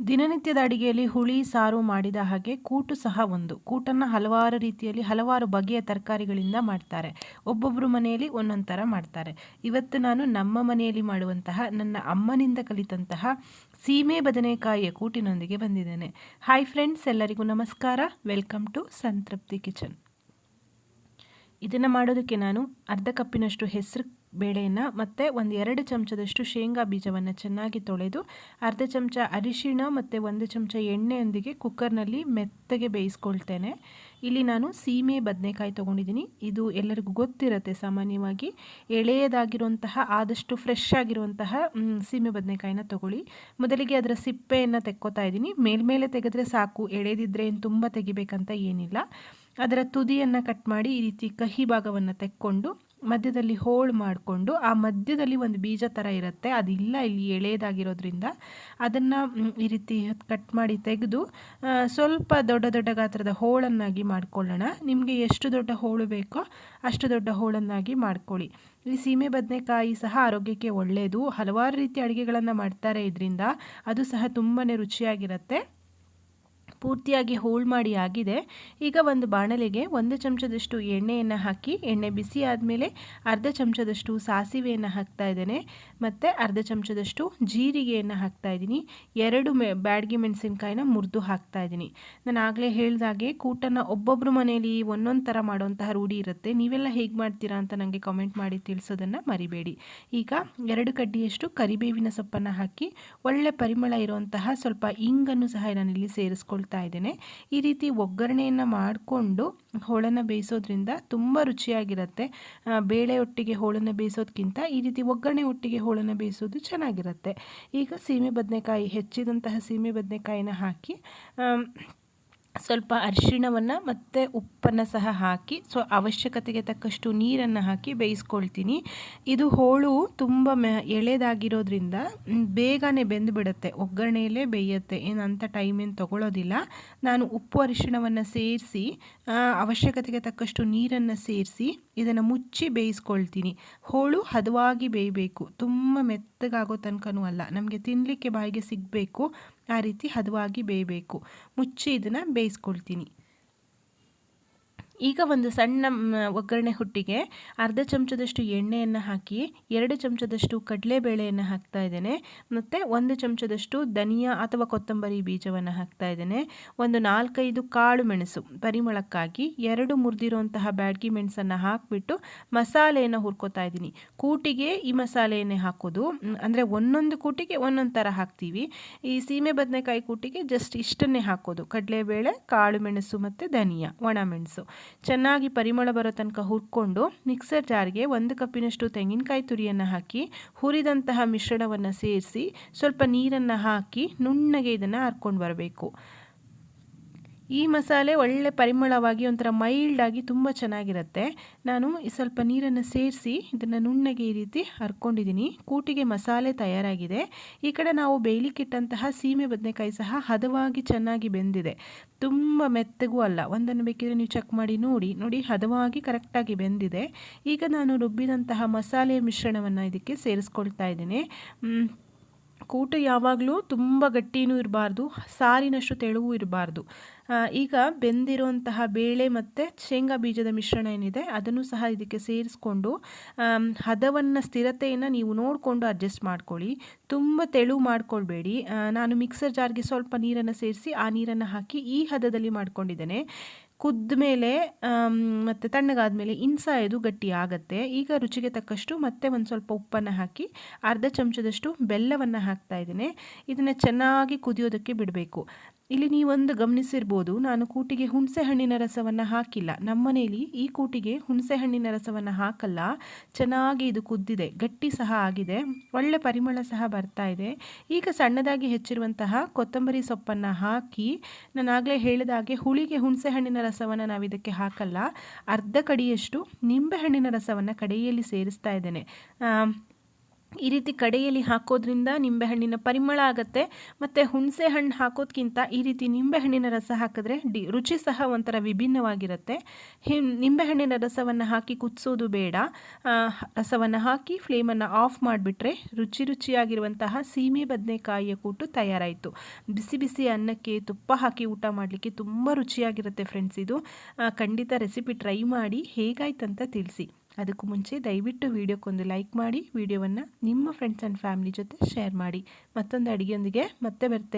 ದಿನನಿತ್ಯದ ಅಡಿಗೆಯಲ್ಲಿ ಹುಳಿ, ಸಾರು ಮಾಡಿದ ಹಾಗೆ ಕೂಟು ಸಹ ಒಂದು. ಕೂಟನ್ನು ಹಲವಾರು ರೀತಿಯಲ್ಲಿ ಹಲವಾರು ಬಗೆಯ ತರಕಾರಿಗಳಿಂದ ಮಾಡ್ತಾರೆ. ಒಬ್ಬೊಬ್ಬರು ಮನೆಯಲ್ಲಿ ಒಂದೊಂದು ಥರ ಮಾಡ್ತಾರೆ. ಇವತ್ತು ನಾನು ನಮ್ಮ ಮನೆಯಲ್ಲಿ ಮಾಡುವಂತಹ, ನನ್ನ ಅಮ್ಮನಿಂದ ಕಲಿತಂತಹ ಸೀಮೆ ಬದನೆಕಾಯಿಯ ಕೂಟಿನೊಂದಿಗೆ ಬಂದಿದ್ದೇನೆ. ಹಾಯ್ ಫ್ರೆಂಡ್ಸ್ ಎಲ್ಲರಿಗೂ ನಮಸ್ಕಾರ. ವೆಲ್ಕಮ್ ಟು ಸಂತೃಪ್ತಿ ಕಿಚನ್ ಇದನ್ನು ಮಾಡೋದಕ್ಕೆ ನಾನು ಅರ್ಧ ಕಪ್ಪಿನಷ್ಟು ಹೆಸರು ಬೇಳೆಯನ್ನು ಮತ್ತು ಒಂದು ಎರಡು ಚಮಚದಷ್ಟು ಶೇಂಗಾ ಬೀಜವನ್ನು ಚೆನ್ನಾಗಿ ತೊಳೆದು, ಅರ್ಧ ಚಮಚ ಅರಿಶಿಣ ಮತ್ತು ಒಂದು ಚಮಚ ಎಣ್ಣೆಯೊಂದಿಗೆ ಕುಕ್ಕರ್ನಲ್ಲಿ ಮೆತ್ತಗೆ ಬೇಯಿಸ್ಕೊಳ್ತೇನೆ. ಇಲ್ಲಿ ನಾನು ಸೀಮೆ ಬದನೆಕಾಯಿ ತೊಗೊಂಡಿದ್ದೀನಿ. ಇದು ಎಲ್ಲರಿಗೂ ಗೊತ್ತಿರುತ್ತೆ, ಸಾಮಾನ್ಯವಾಗಿ ಎಳೆಯದಾಗಿರುವಂತಹ, ಆದಷ್ಟು ಫ್ರೆಶ್ ಆಗಿರುವಂತಹ ಸೀಮೆ ಬದನೆಕಾಯಿನ ತೊಗೊಳ್ಳಿ. ಮೊದಲಿಗೆ ಅದರ ಸಿಪ್ಪೆಯನ್ನು ತೆಕ್ಕೋತಾ ಇದ್ದೀನಿ. ಮೇಲ್ಮೇಲೆ ತೆಗೆದ್ರೆ ಸಾಕು, ಎಳೆದಿದ್ರೆ ಏನು ತುಂಬ ತೆಗಿಬೇಕಂತ ಏನಿಲ್ಲ. ಅದರ ತುದಿಯನ್ನು ಕಟ್ ಮಾಡಿ ಈ ರೀತಿ ಕಹಿ ಭಾಗವನ್ನು ತೆಕ್ಕೊಂಡು ಮಧ್ಯದಲ್ಲಿ ಹೋಳು ಮಾಡಿಕೊಂಡು ಆ ಮಧ್ಯದಲ್ಲಿ ಒಂದು ಬೀಜ ಥರ ಇರುತ್ತೆ. ಅದಿಲ್ಲ, ಇಲ್ಲಿ ಎಳೆಯದಾಗಿರೋದ್ರಿಂದ. ಅದನ್ನು ಈ ರೀತಿ ಕಟ್ ಮಾಡಿ ತೆಗೆದು ಸ್ವಲ್ಪ ದೊಡ್ಡ ದೊಡ್ಡ ಗಾತ್ರದ ಹೋಳನ್ನಾಗಿ ಮಾಡಿಕೊಳ್ಳೋಣ. ನಿಮಗೆ ಎಷ್ಟು ದೊಡ್ಡ ಹೋಳು ಬೇಕೋ ಅಷ್ಟು ದೊಡ್ಡ ಹೋಳನ್ನಾಗಿ ಮಾಡ್ಕೊಳ್ಳಿ. ಈ ಸೀಮೆ ಬದನೆಕಾಯಿ ಸಹ ಆರೋಗ್ಯಕ್ಕೆ ಒಳ್ಳೆಯದು ಹಲವಾರು ರೀತಿ ಅಡುಗೆಗಳನ್ನು ಮಾಡ್ತಾರೆ ಇದರಿಂದ. ಅದು ಸಹ ತುಂಬಾ ರುಚಿಯಾಗಿರುತ್ತೆ. ಪೂರ್ತಿಯಾಗಿ ಹೋಲ್ಡ್ ಮಾಡಿ ಆಗಿದೆ. ಈಗ ಒಂದು ಬಾಣಲೆಗೆ ಒಂದು ಚಮಚದಷ್ಟು ಎಣ್ಣೆಯನ್ನು ಹಾಕಿ, ಎಣ್ಣೆ ಬಿಸಿ ಆದಮೇಲೆ ಅರ್ಧ ಚಮಚದಷ್ಟು ಸಾಸಿವೆಯನ್ನು ಹಾಕ್ತಾ ಇದ್ದೇನೆ. ಮತ್ತು ಅರ್ಧ ಚಮಚದಷ್ಟು ಜೀರಿಗೆಯನ್ನು ಹಾಕ್ತಾ ಇದ್ದೀನಿ. ಎರಡು ಮೆ, ಬ್ಯಾಡ್ಗಿ ಮೆಣಸಿನ್ಕಾಯಿನ ಮುರಿದು ಹಾಕ್ತಾ ಇದ್ದೀನಿ. ನಾನು ಆಗಲೇ ಹೇಳಿದಾಗೆ ಕೂಟನ್ನು ಒಬ್ಬೊಬ್ಬರು ಮನೆಯಲ್ಲಿ ಒಂದೊಂದು ಥರ ಮಾಡುವಂತಹ ರೂಢಿ ಇರುತ್ತೆ. ನೀವೆಲ್ಲ ಹೇಗೆ ಮಾಡ್ತೀರಾ ಅಂತ ನನಗೆ ಕಾಮೆಂಟ್ ಮಾಡಿ ತಿಳಿಸೋದನ್ನು ಮರಿಬೇಡಿ. ಈಗ ಎರಡು ಕಡ್ಡಿಯಷ್ಟು ಕರಿಬೇವಿನ ಸೊಪ್ಪನ್ನು ಹಾಕಿ ಒಳ್ಳೆ ಪರಿಮಳ ಇರುವಂತಹ ಸ್ವಲ್ಪ ಇಂಗನ್ನು ಸಹ ನಾನಿಲ್ಲಿ ಸೇರಿಸ್ಕೊಳ್ತಾ ಇದ್ದೇನೆ. ಈ ರೀತಿ ಒಗ್ಗರಣೆಯನ್ನು ಮಾಡಿಕೊಂಡು ಹೋಳನ್ನು ಬೇಯಿಸೋದ್ರಿಂದ ತುಂಬ ರುಚಿಯಾಗಿರುತ್ತೆ. ಬೇಳೆ ಒಟ್ಟಿಗೆ ಹೋಳನ್ನು ಬೇಯಿಸೋದಕ್ಕಿಂತ ಈ ರೀತಿ ಒಗ್ಗರಣೆ ಒಟ್ಟಿಗೆ ಹೋಳನ್ನು ಬೇಯಿಸೋದು ಚೆನ್ನಾಗಿರುತ್ತೆ. ಈಗ ಸೀಮೆ ಬದನೆಕಾಯಿ, ಹೆಚ್ಚಿದಂತಹ ಸೀಮೆ ಬದನೆಕಾಯಿನ ಹಾಕಿ ಸ್ವಲ್ಪ ಅರಿಶಿಣವನ್ನು ಮತ್ತು ಉಪ್ಪನ್ನು ಸಹ ಹಾಕಿ ಸೊ ಅವಶ್ಯಕತೆಗೆ ತಕ್ಕಷ್ಟು ನೀರನ್ನು ಹಾಕಿ ಬೇಯಿಸ್ಕೊಳ್ತೀನಿ. ಇದು ಹೋಳು ತುಂಬ ಮೆ, ಎಳೆದಾಗಿರೋದ್ರಿಂದ ಬೇಗನೆ ಬೆಂದುಬಿಡುತ್ತೆ ಒಗ್ಗರಣೆಯಲ್ಲೇ ಬೇಯುತ್ತೆ, ಏನಂತ ಟೈಮ್ ಏನು ತೊಗೊಳ್ಳೋದಿಲ್ಲ ನಾನು ಉಪ್ಪು ಅರಿಶಿಣವನ್ನು ಸೇರಿಸಿ ಅವಶ್ಯಕತೆಗೆ ತಕ್ಕಷ್ಟು ನೀರನ್ನು ಸೇರಿಸಿ ಇದನ್ನು ಮುಚ್ಚಿ ಬೇಯಿಸ್ಕೊಳ್ತೀನಿ. ಹೋಳು ಹದವಾಗಿ ಬೇಯಬೇಕು. ತುಂಬ ಮೆತ್ತಗಾಗೋ ತನಕನೂ ಅಲ್ಲ. ನಮಗೆ ತಿನ್ನಲಿಕ್ಕೆ ಬಾಯಿಗೆ ಸಿಗಬೇಕು. ಆ ರೀತಿ ಹದವಾಗಿ ಬೇಯಬೇಕು. ಮುಚ್ಚಿ ಇದನ್ನು ಬೇಯಿಸ್ಕೊಳ್ತೀನಿ. ಈಗ ಒಂದು ಸಣ್ಣ ಒಗ್ಗರಣೆ ಹುಟ್ಟಿಗೆ ಅರ್ಧ ಚಮಚದಷ್ಟು ಎಣ್ಣೆಯನ್ನು ಹಾಕಿ, ಎರಡು ಚಮಚದಷ್ಟು ಕಡಲೆಬೇಳೆಯನ್ನು ಹಾಕ್ತಾ ಇದ್ದೇನೆ. ಮತ್ತು ಒಂದು ಚಮಚದಷ್ಟು ಧನಿಯಾ ಅಥವಾ ಕೊತ್ತಂಬರಿ ಬೀಜವನ್ನು ಹಾಕ್ತಾ ಇದ್ದೇನೆ. ಒಂದು ನಾಲ್ಕೈದು ಕಾಳು ಮೆಣಸು ಪರಿಮಳಕ್ಕಾಗಿ ಎರಡು ಮುರಿದಿರುವಂತಹ ಬ್ಯಾಡ್ಗಿ ಮೆಣಸನ್ನು ಹಾಕಿಬಿಟ್ಟು ಮಸಾಲೆಯನ್ನು ಹುರ್ಕೋತಾ ಇದ್ದೀನಿ. ಕೂಟಿಗೆ ಈ ಮಸಾಲೆಯನ್ನೇ ಹಾಕೋದು. ಅಂದರೆ ಒಂದೊಂದು ಕೂಟಿಗೆ ಒಂದೊಂದು ಥರ ಹಾಕ್ತೀವಿ. ಈ ಸೀಮೆ ಬದನೆಕಾಯಿ ಕೂಟಿಗೆ ಜಸ್ಟ್ ಇಷ್ಟನ್ನೇ ಹಾಕೋದು. ಕಡಲೆಬೇಳೆ, ಕಾಳು ಮೆಣಸು ಮತ್ತು ಧನಿಯಾ ಒಣಮೆಣಸು ಚೆನ್ನಾಗಿ ಪರಿಮಳ ಬರೋ ತನಕ ಹುರ್ಕೊಂಡು ಮಿಕ್ಸರ್ ಜಾರ್ಗೆ ಒಂದು ಕಪ್ಪಿನಷ್ಟು ತೆಂಗಿನಕಾಯಿ ತುರಿಯನ್ನು ಹಾಕಿ ಹುರಿದಂತಹ ಮಿಶ್ರಣವನ್ನು ಸೇರಿಸಿ ಸ್ವಲ್ಪ ನೀರನ್ನು ಹಾಕಿ ನುಣ್ಣಗೆ ಇದನ್ನು ಹರ್ಕೊಂಡು ಬರಬೇಕು. ಈ ಮಸಾಲೆ ಒಳ್ಳೆ ಪರಿಮಳವಾಗಿ ಒಂಥರ ಮೈಲ್ಡಾಗಿ ತುಂಬ ಚೆನ್ನಾಗಿರುತ್ತೆ. ನಾನು ಸ್ವಲ್ಪ ನೀರನ್ನು ಸೇರಿಸಿ ಇದನ್ನು ನುಣ್ಣಗೆ ಈ ರೀತಿ ಹರ್ಕೊಂಡಿದ್ದೀನಿ ಕೂಟಿಗೆ ಮಸಾಲೆ ತಯಾರಾಗಿದೆ. ಈ ಕಡೆ ನಾವು ಬೇಯಲಿಕ್ಕಿಟ್ಟಂತಹ ಸೀಮೆ ಬದನೆಕಾಯಿ ಸಹ ಹದವಾಗಿ ಚೆನ್ನಾಗಿ ಬೆಂದಿದೆ. ತುಂಬ ಮೆತ್ತಗೂ ಅಲ್ಲ. ಒಂದನ್ನು ಬೇಕಿದ್ರೆ ನೀವು ಚೆಕ್ ಮಾಡಿ ನೋಡಿ. ನೋಡಿ, ಹದವಾಗಿ ಕರೆಕ್ಟಾಗಿ ಬೆಂದಿದೆ. ಈಗ ನಾನು ರುಬ್ಬಿದಂತಹ ಮಸಾಲೆ ಮಿಶ್ರಣವನ್ನು ಇದಕ್ಕೆ ಸೇರಿಸ್ಕೊಳ್ತಾ ಇದ್ದೀನಿ. ಕೂಟು ಯಾವಾಗಲೂ ತುಂಬ ಗಟ್ಟಿನೂ ಇರಬಾರ್ದು, ಸಾರಿನಷ್ಟು ತೆಳುವು ಇರಬಾರ್ದು. ಈಗ ಬೆಂದಿರುವಂತಹ ಬೇಳೆ ಮತ್ತು ಶೇಂಗಾ ಬೀಜದ ಮಿಶ್ರಣ ಏನಿದೆ, ಅದನ್ನು ಸಹ ಇದಕ್ಕೆ ಸೇರಿಸ್ಕೊಂಡು ಹದವನ್ನು ಸ್ಥಿರತೆಯನ್ನು ನೀವು ನೋಡಿಕೊಂಡು ಅಡ್ಜಸ್ಟ್ ಮಾಡ್ಕೊಳ್ಳಿ. ತುಂಬ ತೆಳು ಮಾಡ್ಕೊಳ್ಬೇಡಿ. ನಾನು ಮಿಕ್ಸರ್ ಜಾರ್ಗೆ ಸ್ವಲ್ಪ ನೀರನ್ನು ಸೇರಿಸಿ ಆ ನೀರನ್ನು ಹಾಕಿ ಈ ಹದದಲ್ಲಿ ಮಾಡ್ಕೊಂಡಿದ್ದೇನೆ. ಕುದ್ದ ಮೇಲೆ ಮತ್ತು ತಣ್ಣಗಾದ ಮೇಲೆ ಗಟ್ಟಿ ಆಗುತ್ತೆ. ಈಗ ರುಚಿಗೆ ತಕ್ಕಷ್ಟು ಮತ್ತೆ ಒಂದು ಸ್ವಲ್ಪ ಉಪ್ಪನ್ನು ಹಾಕಿ ಅರ್ಧ ಚಮಚದಷ್ಟು ಬೆಲ್ಲವನ್ನು ಹಾಕ್ತಾ ಇದ್ದೀನಿ. ಇದನ್ನು ಚೆನ್ನಾಗಿ ಕುದಿಯೋದಕ್ಕೆ ಬಿಡಬೇಕು. ಇಲ್ಲಿ ನೀವೊಂದು ಗಮನಿಸಿರ್ಬೋದು, ನಾನು ಕೂಟಿಗೆ ಹುಣಸೆ ಹಣ್ಣಿನ ರಸವನ್ನು ಹಾಕಿಲ್ಲ. ನಮ್ಮನೇಲಿ ಈ ಕೂಟಿಗೆ ಹುಣಸೆ ಹಣ್ಣಿನ ರಸವನ್ನು ಹಾಕಲ್ಲ. ಚೆನ್ನಾಗಿ ಇದು ಕುದ್ದಿದೆ, ಗಟ್ಟಿ ಸಹ ಆಗಿದೆ, ಒಳ್ಳೆ ಪರಿಮಳ ಸಹ ಬರ್ತಾ ಇದೆ. ಈಗ ಸಣ್ಣದಾಗಿ ಹೆಚ್ಚಿರುವಂತಹ ಕೊತ್ತಂಬರಿ ಸೊಪ್ಪನ್ನು ಹಾಕಿ, ನಾನು ಆಗಲೇ ಹೇಳಿದಾಗೆ ಹುಳಿಗೆ ಹುಣಸೆ ಹಣ್ಣಿನ ರಸವನ್ನು ನಾವು ಇದಕ್ಕೆ ಹಾಕಲ್ಲ. ಅರ್ಧ ಕಡಿಯಷ್ಟು ನಿಂಬೆ ಹಣ್ಣಿನ ರಸವನ್ನು ಕಡೆಯಲ್ಲಿ ಸೇರಿಸ್ತಾ ಇದ್ದೇನೆ. ಈ ರೀತಿ ಕಡೆಯಲ್ಲಿ ಹಾಕೋದ್ರಿಂದ ನಿಂಬೆಹಣ್ಣಿನ ಪರಿಮಳ ಆಗುತ್ತೆ, ಮತ್ತು ಹುಣಸೆ ಹಣ್ಣು ಹಾಕೋದ್ಕಿಂತ ಈ ರೀತಿ ನಿಂಬೆಹಣ್ಣಿನ ರಸ ಹಾಕಿದ್ರೆ ಡಿ, ರುಚಿ ಸಹ ಒಂಥರ ವಿಭಿನ್ನವಾಗಿರುತ್ತೆ. ಹಿ, ನಿಂಬೆಹಣ್ಣಿನ ರಸವನ್ನು ಹಾಕಿ ಕುದಿಸೋದು ಬೇಡ. ರಸವನ್ನು ಹಾಕಿ ಫ್ಲೇಮನ್ನು ಆಫ್ ಮಾಡಿಬಿಟ್ರೆ ರುಚಿ ರುಚಿಯಾಗಿರುವಂತಹ ಸೀಮೆ ಬದನೆಕಾಯಿಯ ಕೂಟು ತಯಾರಾಯಿತು. ಬಿಸಿ ಬಿಸಿ ಅನ್ನಕ್ಕೆ ತುಪ್ಪ ಹಾಕಿ ಊಟ ಮಾಡಲಿಕ್ಕೆ ತುಂಬ ರುಚಿಯಾಗಿರುತ್ತೆ ಫ್ರೆಂಡ್ಸ್ ಇದು. ಖಂಡಿತ ರೆಸಿಪಿ ಟ್ರೈ ಮಾಡಿ, ಹೇಗಾಯ್ತಂತ ತಿಳಿಸಿ. ಅದಕ್ಕೂ ಮುಂಚೆ ದಯವಿಟ್ಟು ವಿಡಿಯೋಕ್ಕೊಂದು ಲೈಕ್ ಮಾಡಿ, ವಿಡಿಯೋವನ್ನು ನಿಮ್ಮ ಫ್ರೆಂಡ್ಸ್ ಆ್ಯಂಡ್ ಫ್ಯಾಮಿಲಿ ಜೊತೆ ಶೇರ್ ಮಾಡಿ. ಮತ್ತೊಂದು ಅಡುಗೆಯೊಂದಿಗೆ ಮತ್ತೆ ಬರ್ತೇನೆ